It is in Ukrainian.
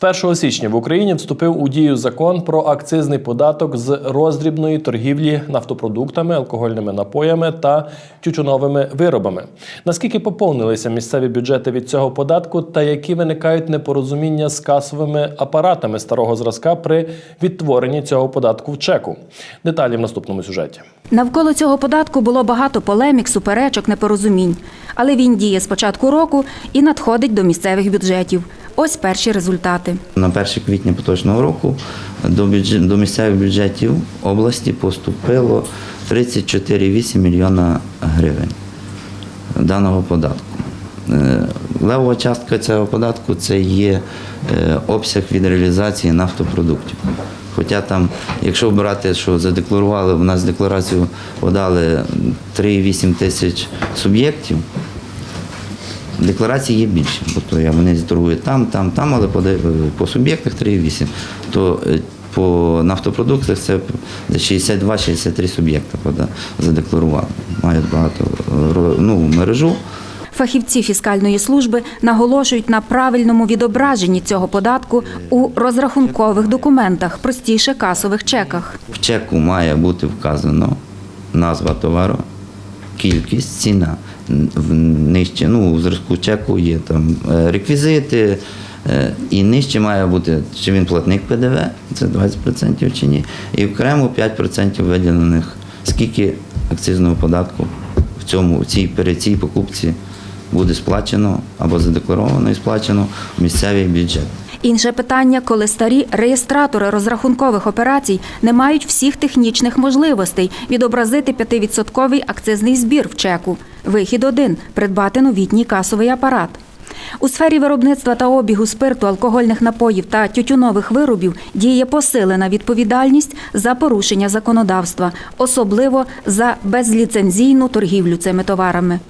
З 1 січня в Україні вступив у дію закон про акцизний податок з роздрібної торгівлі нафтопродуктами, алкогольними напоями та тютюновими виробами. Наскільки поповнилися місцеві бюджети від цього податку, та які виникають непорозуміння з касовими апаратами старого зразка при відтворенні цього податку в чеку? Деталі в наступному сюжеті. Навколо цього податку було багато полемік, суперечок, непорозумінь. Але він діє з початку року і надходить до місцевих бюджетів. Ось перші результати. На 1 квітня поточного року до, бюджет, до місцевих бюджетів області поступило 34,8 мільйона гривень даного податку. Е, Левова частка цього податку це є е, обсяг від реалізації нафтопродуктів. Хоча там, якщо брати, що задекларували, в нас декларацію подали 3,8 тисяч суб'єктів, Декларації є більше, бо то я вони торгують там, там, там, але по, по суб'єктах 3,8. То е, по нафтопродуктах це десь 62-63 суб'єкта пода- задекларували. Мають багато е, ну, мережу. Фахівці фіскальної служби наголошують на правильному відображенні цього податку у розрахункових документах, простіше касових чеках. В чеку має бути вказано назва товару, кількість, ціна. Нижче, ну, у зразку чеку є там е, реквізити, е, і нижче має бути, чи він платник ПДВ, це 20% чи ні, і окремо 5% виділених, скільки акцизного податку в цьому, в цій, перед цій покупці буде сплачено або задекларовано і сплачено в місцевий бюджет. Інше питання, коли старі реєстратори розрахункових операцій не мають всіх технічних можливостей відобразити 5% акцизний збір в чеку. Вихід один придбати новітній касовий апарат. У сфері виробництва та обігу спирту, алкогольних напоїв та тютюнових виробів діє посилена відповідальність за порушення законодавства, особливо за безліцензійну торгівлю цими товарами.